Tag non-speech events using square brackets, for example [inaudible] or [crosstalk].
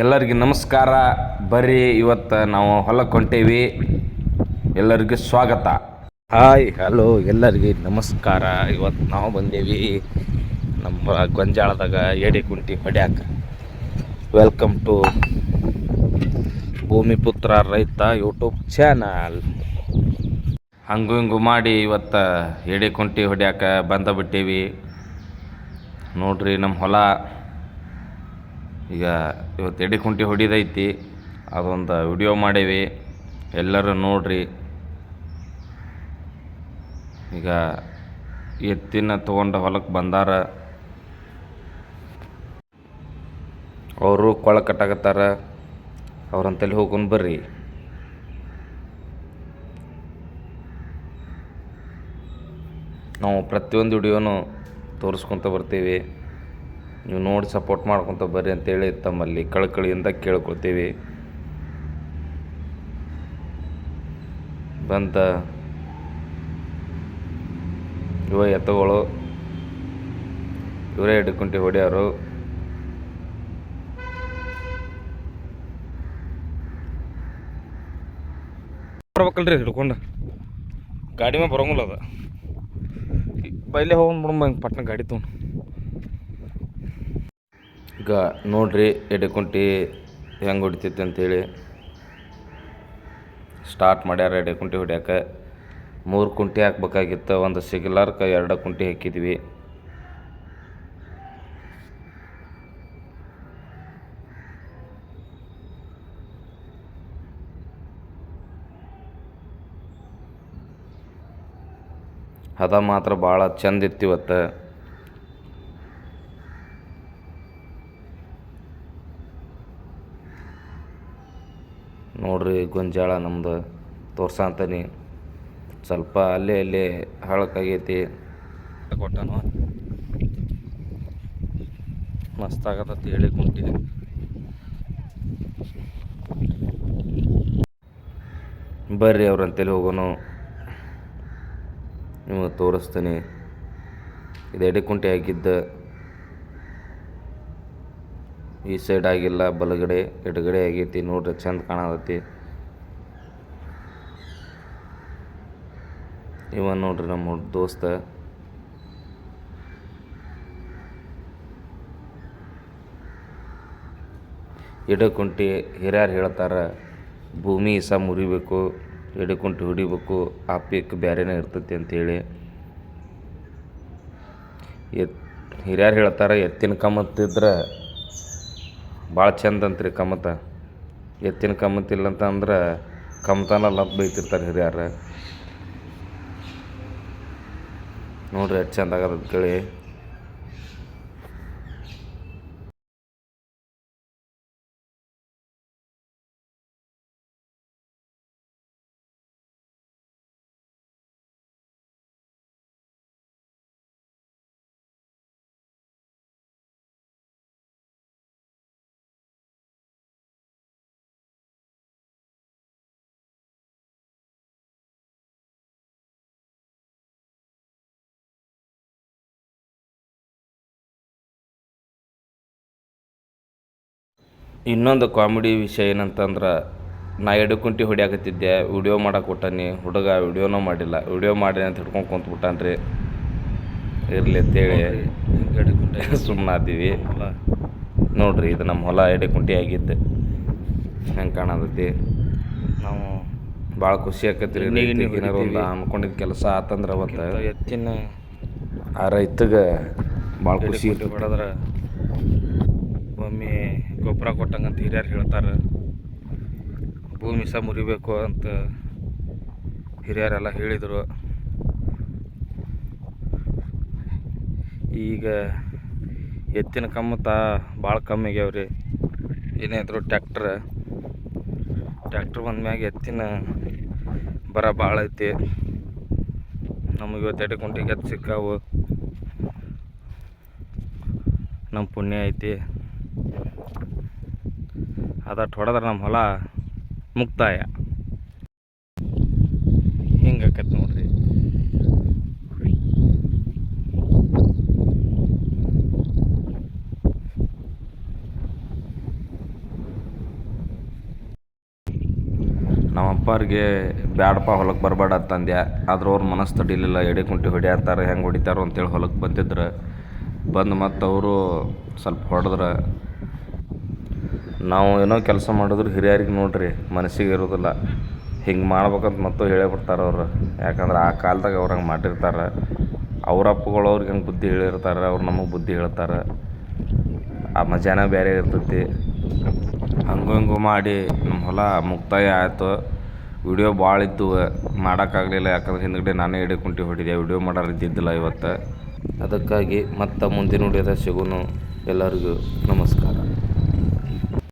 ಎಲ್ಲರಿಗೂ ನಮಸ್ಕಾರ. ಬರ್ರಿ ಇವತ್ತು ನಾವು ಹೊಲಕ್ಕೆ ಹೊಂಟೇವಿ ಎಲ್ಲರಿಗೂ ಸ್ವಾಗತ. ಹಾಯ್ ಹಲೋ ಎಲ್ಲರಿಗೆ ನಮಸ್ಕಾರ. ಇವತ್ತು ನಾವು ಬಂದೇವಿ ನಮ್ಮ ಗೊಂಜಾಳದಾಗ ಎಡೆ ಕುಂಟಿ ಹೊಡ್ಯಾಕ. ವೆಲ್ಕಮ್ ಟು ಭೂಮಿಪುತ್ರ ರೈತ ಯೂಟ್ಯೂಬ್ ಚಾನಲ್ ಹಂಗು ಹಿಂಗು ಮಾಡಿ ಇವತ್ತು ಎಡೆ ಕುಂಟಿ ಹೊಡ್ಯಾಕ ಬಂದ ಬಿಟ್ಟೇವಿ. ನೋಡ್ರಿ ನಮ್ಮ ಹೊಲ. ಈಗ ಇವತ್ತು ಎಡೆ ಕುಂಟಿ ಹೊಡಿದೈತಿ, ಅದೊಂದು ವಿಡಿಯೋ ಮಾಡೇವಿ. ಎಲ್ಲರೂ ನೋಡ್ರಿ. ಈಗ ಎತ್ತಿನ ತೊಗೊಂಡು ಹೊಲಕ್ಕೆ ಬಂದಾರ. ಅವರು ಕೊಳ ಕಟ್ಟಾಕತ್ತಾರ. ಅವ್ರಂತಲ್ಲಿ ಹೋಗ್ಕೊಂಡು ಬರ್ರಿ. ನಾವು ಪ್ರತಿಯೊಂದು ವಿಡಿಯೋನು ತೋರಿಸ್ಕೊತ ಬರ್ತೀವಿ. ನೀವು ನೋಡಿ ಸಪೋರ್ಟ್ ಮಾಡ್ಕೊತ ಬರ್ರಿ ಅಂತೇಳಿ ತಮ್ಮಲ್ಲಿ ಕಳಕಳಿಯಿಂದ ಕೇಳ್ಕೊಳ್ತೀವಿ. ಬಂತ ಇವ ಎತ್ತುಗಳು ಇವರೇ ಹಿಡ್ಕೊಂಡಿ ಹೊಡ್ಯಾರು. ಬರ್ಬೇಕಲ್ರಿ ಹಿಡ್ಕೊಂಡು. ಗಾಡಿ ಮೇಲೆ ಬರೋಂಗಿಲ್ಲ ಅದ. ಬೈಲೆ ಹೋಗ್ಬಿಡಮ್ಮ ಹಿಂಗೆ ಪಟ್ನ ಗಾಡಿ ತೊಗೊಂಡು. ಈಗ ನೋಡ್ರಿ, ಎಡೆಕುಂಟಿ ಹೆಂಗೆ ಹೊಡಿತೈತೆ ಅಂತೇಳಿ. ಸ್ಟಾರ್ಟ್ ಮಾಡ್ಯಾರ ಎಡೆಕುಂಟಿ ಹೊಡ್ಯಾಕ. ಮೂರು ಕುಂಟಿ ಹಾಕ್ಬೇಕಾಗಿತ್ತು, ಒಂದು ಸಿಗ್ಲಾರ್ಕ ಎರಡು ಕುಂಟಿ ಹಾಕಿದ್ವಿ. ಹದ ಮಾತ್ರ ಭಾಳ ಚಂದ ಇತ್ತು ಇವತ್ತು. ನೋಡ್ರಿ ಗೊಂಜಾಳ ನಮ್ದು ತೋರ್ಸಂತಾನೆ ಸ್ವಲ್ಪ ಅಲ್ಲೇ ಅಲ್ಲೇ ಹಾಳಕ್ಕಾಗೈತಿ. ಕೊಟ್ಟನು. ಮಸ್ತ್ ಆಗತ್ತ ಹೇಳಿ ಕುಂಟಿ ಬರ್ರಿ ಅವ್ರಂತೇಳಿ ಹೋಗೋನು. ನಿಮಗೆ ತೋರಿಸ್ತೀನಿ. ಇದು ಎಡೆಕುಂಟೆ ಆಗಿದ್ದ. ಈ ಸೈಡ್ ಆಗಿಲ್ಲ, ಬಲಗಡೆ, ಎಡಗಡೆ ಆಗೈತಿ, ನೋಡ್ರಿ ಚಂದ ಕಾಣತೈತಿ ಇವ ನೋಡ್ರಿ ನಮ್ಮ ದೋಸ್ತ. ಎಡಕುಂಟಿ ಹಿರಿಯರು ಹೇಳ್ತಾರ, ಭೂಮಿ ಇಸ ಮುರಿಬೇಕು, ಎಡಕುಂಟಿ ಹೊಡಿಬೇಕು ಆ ಪೀಕ್ ಬ್ಯಾರೇನೇ ಇರ್ತೈತಿ ಅಂತೇಳಿ. ಎತ್ ಹಿರಿಯರು ಹೇಳ್ತಾರೆ, ಎತ್ತಿನ ಕಮ್ಮತ್ತಿದ್ರೆ ಭಾಳ ಚಂದ ಅಂತ್ರಿ ಕಮತ. ಎತ್ತಿನ ಕಮತ ಇಲ್ಲ ಅಂತಂದ್ರೆ ಕಮತನ ಲತ್ ಬೈತಿರ್ತಾರೆ ಹಿರಿಯರು. ನೋಡ್ರಿ ಎಷ್ಟು ಚಂದ ಆಗದ ಕೇಳಿ. ಇನ್ನೊಂದು ಕಾಮಿಡಿ ವಿಷಯ ಏನಂತಂದ್ರೆ ನಾ ಎಡಕುಂಟಿ ಹೊಡಿಯಾಕತ್ತಿದ್ದೆ ವಿಡಿಯೋ ಮಾಡೋಕೆ ಕೊಟ್ಟಾನಿ ಹುಡುಗ ವಿಡಿಯೋನೂ ಮಾಡಿಲ್ಲ ವಿಡಿಯೋ ಮಾಡಿ ಅಂತ ಹಿಡ್ಕೊಂಡು ಕುಂತ್ಬಿಟ್ಟಾನ್ರಿ ಇರಲಿ ಅಂತೇಳಿ [laughs] ಸುಮ್ಮನಾದೀವಿ ನೋಡ್ರಿ ಇದು ನಮ್ಮ ಹೊಲ ಎಡೆಕುಂಟಿ ಆಗಿದ್ದು. ಹೆಂಗೆ ಕಾಣತೈತಿ ನಾವು ಭಾಳ ಖುಷಿ ಆಕತ್ರಿ ಏನಾರು ಒಂದು ಅನ್ಕೊಂಡಿದ್ದ ಕೆಲಸ ಆತಂದ್ರೆ ಅವತ್ತು. ಎತ್ತಿನ ಆ ರೈತಗೆ ಭಾಳ ಖುಷಿ ಒಮ್ಮೆ ಗೊಬ್ಬರ ಕೊಟ್ಟಂಗಂತ ಹಿರಿಯರು ಹೇಳ್ತಾರೆ, ಭೂಮಿ ಸಹ ಮುರಿಬೇಕು ಅಂತ ಹಿರಿಯರೆಲ್ಲ ಹೇಳಿದರು. ಈಗ ಎತ್ತಿನ ಕಮ್ಮತ್ತ ಭಾಳ ಕಮ್ಮಿ ಆಗ್ಯಾವ್ರಿ ಏನೇ ಇದ್ರು ಟ್ಯಾಕ್ಟ್ರ್ ಟ್ಯಾಕ್ಟ್ರ್ ಬಂದ್ಮ್ಯಾಗ ಎತ್ತಿನ ಬರ ಭಾಳ ಐತಿ. ನಮಗೆ ಇವತ್ತು ಎಡೆ ಕುಂಟಿಗೆ ಎತ್ತು ಸಿಕ್ಕಾವು. ನಮ್ಮ ಪುಣ್ಯ ಐತಿ. ಅದಟ್ಟು ಹೊಡೆದ್ರೆ ನಮ್ಮ ಹೊಲ ಮುಕ್ತಾಯ. ಹಿಂಗೆ ಆಕೈತೆ ನೋಡ್ರಿ. ನಮ್ಮಪ್ಪರಿಗೆ ಬ್ಯಾಡಪ್ಪ ಹೊಲಕ್ಕೆ ಬರಬೇಡ ಅಂತಂದ್ಯ ಆದ್ರೆ ಅವ್ರ ಮನಸ್ಸು ತಡಿಲಿಲ್ಲ ಎಡೆ ಕುಂಟಿ ಹೊಡಿಯತ್ತಾರೆ ಹೆಂಗೆ ಹೊಡಿತಾರೋ ಅಂತೇಳಿ ಹೊಲಕ್ಕೆ ಬಂದಿದ್ರು. ಬಂದು ಮತ್ತು ಅವರು ಸ್ವಲ್ಪ ಹೊಡೆದ್ರೆ. ನಾವು ಏನೋ ಕೆಲಸ ಮಾಡಿದ್ರು ಹಿರಿಯರಿಗೆ ನೋಡ್ರಿ, ಮನಸ್ಸಿಗೆ ಇರೋದಿಲ್ಲ. ಹಿಂಗೆ ಮಾಡ್ಬೇಕಂತ ಮತ್ತೂ ಹೇಳೇ ಬಿಡ್ತಾರೆ ಅವರು. ಯಾಕಂದ್ರೆ ಆ ಕಾಲ್ದಾಗ ಅವ್ರು ಹಂಗೆ ಮಾಡಿರ್ತಾರೆ. ಅವ್ರ ಅಪ್ಪಗಳು ಅವ್ರಿಗೆ ಹಂಗೆ ಬುದ್ಧಿ ಹೇಳಿರ್ತಾರೆ, ಅವ್ರು ನಮಗೆ ಬುದ್ಧಿ ಹೇಳ್ತಾರೆ. ಆ ಮಜಾನ ಬೇರೆ ಇರ್ತೈತಿ. ಹಂಗೂ ಹಿಂಗೂ ಮಾಡಿ ನಮ್ಮ ಹೊಲ ಮುಕ್ತಾಯ ಆಯಿತು. ವಿಡಿಯೋ ಭಾಳ ಇದ್ದು ಮಾಡೋಕ್ಕಾಗಲಿಲ್ಲ ಯಾಕಂದ್ರೆ ಹಿಂದ್ಗಡೆ ನಾನೇ ಎಡೆ ಕುಂಟಿ ಹೊಡಿದೆ, ವಿಡಿಯೋ ಮಾಡೋರು ಇದ್ದಿದ್ದಿಲ್ಲ ಇವತ್ತು. ಅದಕ್ಕಾಗಿ ಮತ್ತೆ ಮುಂದಿನ ವಿಡಿಯೋದಾಗ ಸಿಗೋನು. ಎಲ್ಲರಿಗೂ ನಮಸ್ಕಾರ.